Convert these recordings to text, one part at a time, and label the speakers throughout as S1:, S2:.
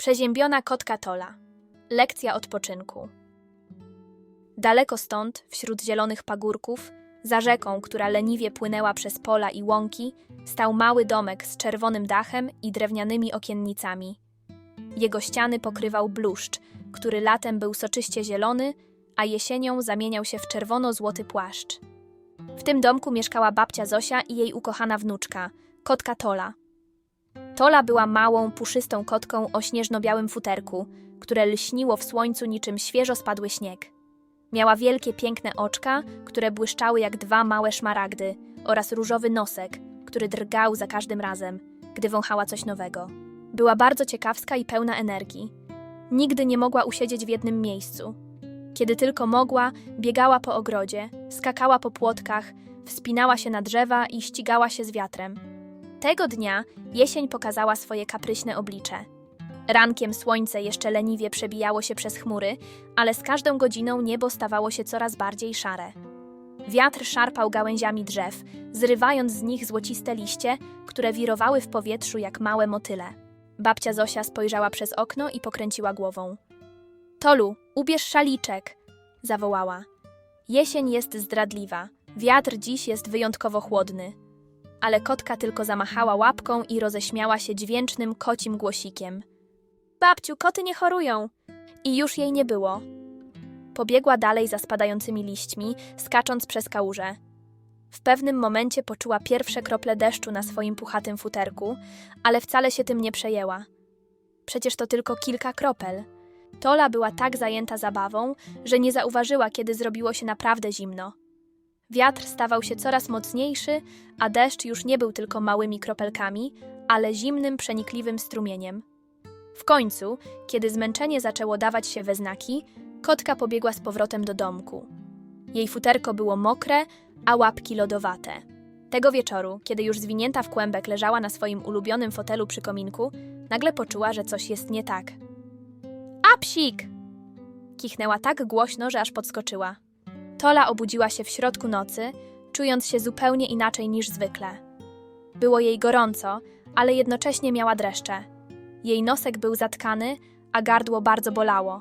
S1: Przeziębiona kotka Tola. Lekcja odpoczynku. Daleko stąd, wśród zielonych pagórków, za rzeką, która leniwie płynęła przez pola i łąki, stał mały domek z czerwonym dachem i drewnianymi okiennicami. Jego ściany pokrywał bluszcz, który latem był soczyście zielony, a jesienią zamieniał się w czerwono-złoty płaszcz. W tym domku mieszkała babcia Zosia i jej ukochana wnuczka, kotka Tola. Tola była małą, puszystą kotką o śnieżno-białym futerku, które lśniło w słońcu niczym świeżo spadły śnieg. Miała wielkie, piękne oczka, które błyszczały jak dwa małe szmaragdy, oraz różowy nosek, który drgał za każdym razem, gdy wąchała coś nowego. Była bardzo ciekawska i pełna energii. Nigdy nie mogła usiedzieć w jednym miejscu. Kiedy tylko mogła, biegała po ogrodzie, skakała po płotkach, wspinała się na drzewa i ścigała się z wiatrem. Tego dnia jesień pokazała swoje kapryśne oblicze. Rankiem słońce jeszcze leniwie przebijało się przez chmury, ale z każdą godziną niebo stawało się coraz bardziej szare. Wiatr szarpał gałęziami drzew, zrywając z nich złociste liście, które wirowały w powietrzu jak małe motyle. Babcia Zosia spojrzała przez okno i pokręciła głową. Tolu, ubierz szaliczek! zawołała. Jesień jest zdradliwa, wiatr dziś jest wyjątkowo chłodny. Ale kotka tylko zamachała łapką i roześmiała się dźwięcznym kocim głosikiem. Babciu, koty nie chorują! I już jej nie było. Pobiegła dalej za spadającymi liśćmi, skacząc przez kałużę. W pewnym momencie poczuła pierwsze krople deszczu na swoim puchatym futerku, ale wcale się tym nie przejęła. Przecież to tylko kilka kropel. Tola była tak zajęta zabawą, że nie zauważyła, kiedy zrobiło się naprawdę zimno. Wiatr stawał się coraz mocniejszy, a deszcz już nie był tylko małymi kropelkami, ale zimnym, przenikliwym strumieniem. W końcu, kiedy zmęczenie zaczęło dawać się we znaki, kotka pobiegła z powrotem do domku. Jej futerko było mokre, a łapki lodowate. Tego wieczoru, kiedy już zwinięta w kłębek leżała na swoim ulubionym fotelu przy kominku, nagle poczuła, że coś jest nie tak. Apsik! Kichnęła tak głośno, że aż podskoczyła. Tola obudziła się w środku nocy, czując się zupełnie inaczej niż zwykle. Było jej gorąco, ale jednocześnie miała dreszcze. Jej nosek był zatkany, a gardło bardzo bolało.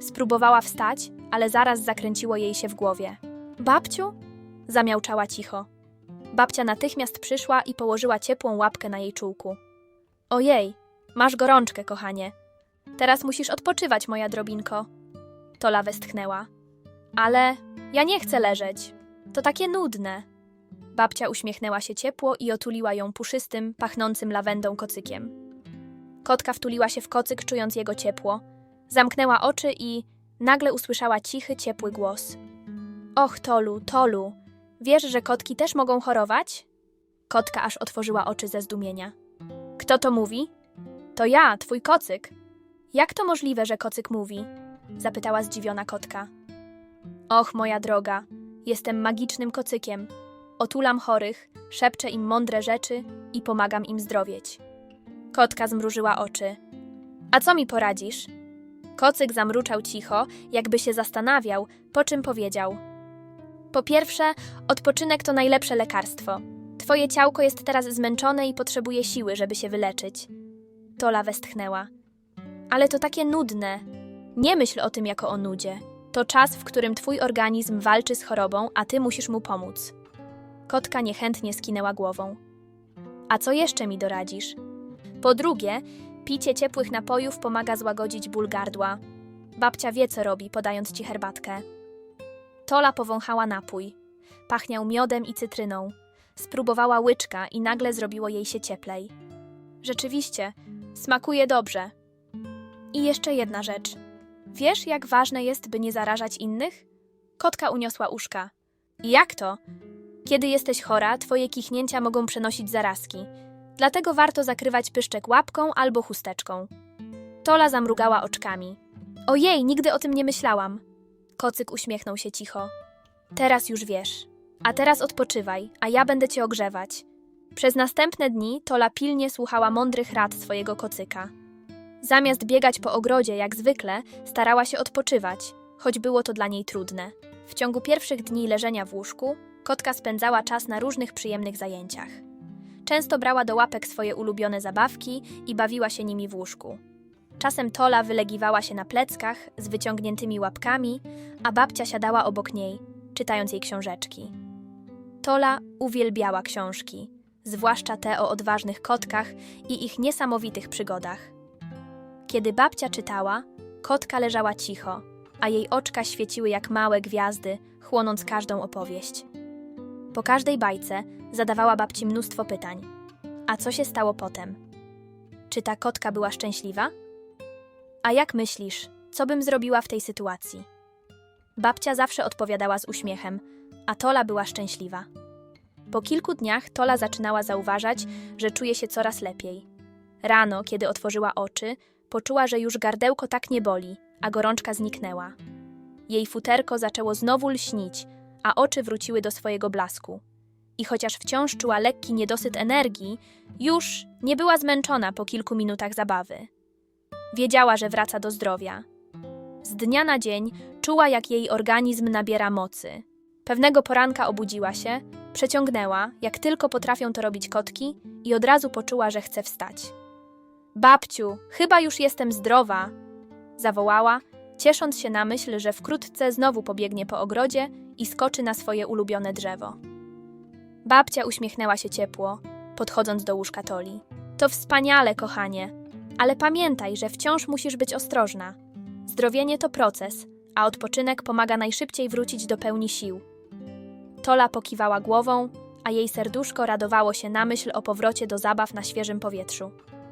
S1: Spróbowała wstać, ale zaraz zakręciło jej się w głowie. Babciu? Zamiałczała cicho. Babcia natychmiast przyszła i położyła ciepłą łapkę na jej czółku. Ojej, masz gorączkę, kochanie. Teraz musisz odpoczywać, moja drobinko. Tola westchnęła. Ale ja nie chcę leżeć. To takie nudne. Babcia uśmiechnęła się ciepło i otuliła ją puszystym, pachnącym lawendą kocykiem. Kotka wtuliła się w kocyk, czując jego ciepło. Zamknęła oczy i nagle usłyszała cichy, ciepły głos. Och, Tolu, Tolu, wiesz, że kotki też mogą chorować? Kotka aż otworzyła oczy ze zdumienia. Kto to mówi? To ja, twój kocyk. Jak to możliwe, że kocyk mówi? Zapytała zdziwiona kotka. Och, moja droga, jestem magicznym kocykiem. Otulam chorych, szepczę im mądre rzeczy i pomagam im zdrowieć. Kotka zmrużyła oczy. A co mi poradzisz? Kocyk zamruczał cicho, jakby się zastanawiał, po czym powiedział: Po pierwsze, odpoczynek to najlepsze lekarstwo. Twoje ciałko jest teraz zmęczone i potrzebuje siły, żeby się wyleczyć. Tola westchnęła. Ale to takie nudne. Nie myśl o tym jako o nudzie. To czas, w którym twój organizm walczy z chorobą, a ty musisz mu pomóc. Kotka niechętnie skinęła głową. A co jeszcze mi doradzisz? Po drugie, picie ciepłych napojów pomaga złagodzić ból gardła. Babcia wie, co robi, podając ci herbatkę. Tola powąchała napój. Pachniał miodem i cytryną. Spróbowała łyczka i nagle zrobiło jej się cieplej. Rzeczywiście, smakuje dobrze. I jeszcze jedna rzecz. Wiesz, jak ważne jest, by nie zarażać innych? Kotka uniosła uszka. Jak to? Kiedy jesteś chora, twoje kichnięcia mogą przenosić zarazki. Dlatego warto zakrywać pyszczek łapką albo chusteczką. Tola zamrugała oczkami. Ojej, nigdy o tym nie myślałam. Kocyk uśmiechnął się cicho. Teraz już wiesz. A teraz odpoczywaj, a ja będę cię ogrzewać. Przez następne dni Tola pilnie słuchała mądrych rad swojego kocyka. Zamiast biegać po ogrodzie jak zwykle, starała się odpoczywać, choć było to dla niej trudne. W ciągu pierwszych dni leżenia w łóżku, kotka spędzała czas na różnych przyjemnych zajęciach. Często brała do łapek swoje ulubione zabawki i bawiła się nimi w łóżku. Czasem Tola wylegiwała się na pleckach z wyciągniętymi łapkami, a babcia siadała obok niej, czytając jej książeczki. Tola uwielbiała książki, zwłaszcza te o odważnych kotkach i ich niesamowitych przygodach. Kiedy babcia czytała, kotka leżała cicho, a jej oczka świeciły jak małe gwiazdy, chłonąc każdą opowieść. Po każdej bajce zadawała babci mnóstwo pytań. A co się stało potem? Czy ta kotka była szczęśliwa? A jak myślisz, co bym zrobiła w tej sytuacji? Babcia zawsze odpowiadała z uśmiechem, a Tola była szczęśliwa. Po kilku dniach Tola zaczynała zauważać, że czuje się coraz lepiej. Rano, kiedy otworzyła oczy, poczuła, że już gardełko tak nie boli, a gorączka zniknęła. Jej futerko zaczęło znowu lśnić, a oczy wróciły do swojego blasku. I chociaż wciąż czuła lekki niedosyt energii, już nie była zmęczona po kilku minutach zabawy. Wiedziała, że wraca do zdrowia. Z dnia na dzień czuła, jak jej organizm nabiera mocy. Pewnego poranka obudziła się, przeciągnęła, jak tylko potrafią to robić kotki, i od razu poczuła, że chce wstać. Babciu, chyba już jestem zdrowa! zawołała, ciesząc się na myśl, że wkrótce znowu pobiegnie po ogrodzie i skoczy na swoje ulubione drzewo. Babcia uśmiechnęła się ciepło, podchodząc do łóżka Toli. To wspaniale, kochanie, ale pamiętaj, że wciąż musisz być ostrożna. Zdrowienie to proces, a odpoczynek pomaga najszybciej wrócić do pełni sił. Tola pokiwała głową, a jej serduszko radowało się na myśl o powrocie do zabaw na świeżym powietrzu.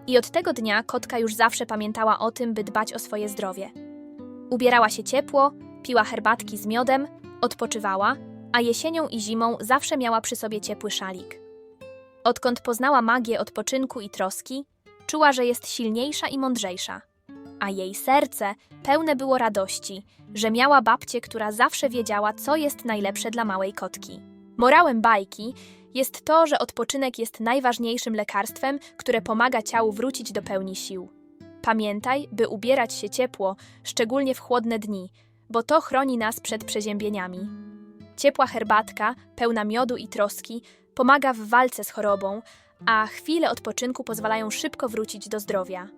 S1: I od tego dnia kotka już zawsze pamiętała o tym, by dbać o swoje zdrowie. Ubierała się ciepło, piła herbatki z miodem, odpoczywała, a jesienią i zimą zawsze miała przy sobie ciepły szalik. Odkąd poznała magię odpoczynku i troski, czuła, że jest silniejsza i mądrzejsza. A jej serce pełne było radości, że miała babcię, która zawsze wiedziała, co jest najlepsze dla małej kotki. Morałem bajki jest to, że odpoczynek jest najważniejszym lekarstwem, które pomaga ciału wrócić do pełni sił. Pamiętaj, by ubierać się ciepło, szczególnie w chłodne dni, bo to chroni nas przed przeziębieniami. Ciepła herbatka, pełna miodu i troski, pomaga w walce z chorobą, a chwile odpoczynku pozwalają szybko wrócić do zdrowia.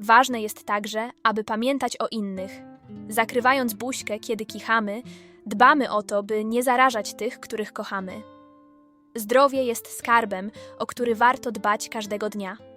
S1: Ważne jest także, aby pamiętać o innych. Zakrywając buźkę, kiedy kichamy, dbamy o to, by nie zarażać tych, których kochamy. Zdrowie jest skarbem, o który warto dbać każdego dnia.